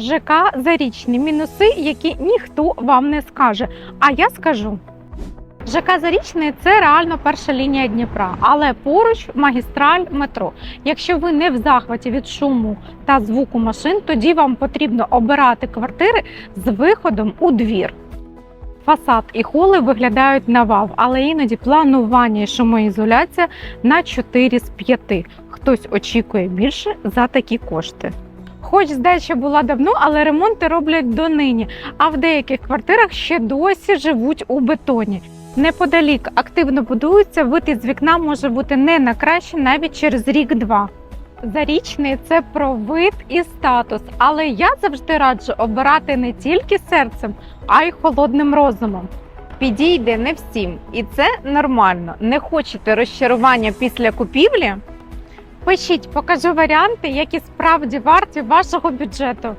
ЖК Зарічні мінуси, які ніхто вам не скаже. А я скажу. ЖК Зарічний це реально перша лінія Дніпра, але поруч магістраль метро. Якщо ви не в захваті від шуму та звуку машин, тоді вам потрібно обирати квартири з виходом у двір. Фасад і холи виглядають на вав, але іноді планування і шумоізоляція на 4 з 5. Хтось очікує більше за такі кошти. Хоч здача була давно, але ремонти роблять донині, а в деяких квартирах ще досі живуть у бетоні. Неподалік активно будуються, вид із вікна може бути не на краще навіть через рік-два. Зарічний це про вид і статус, але я завжди раджу обирати не тільки серцем, а й холодним розумом. Підійде не всім, і це нормально. Не хочете розчарування після купівлі? Пишіть, покажу варіанти, які справді варті вашого бюджету.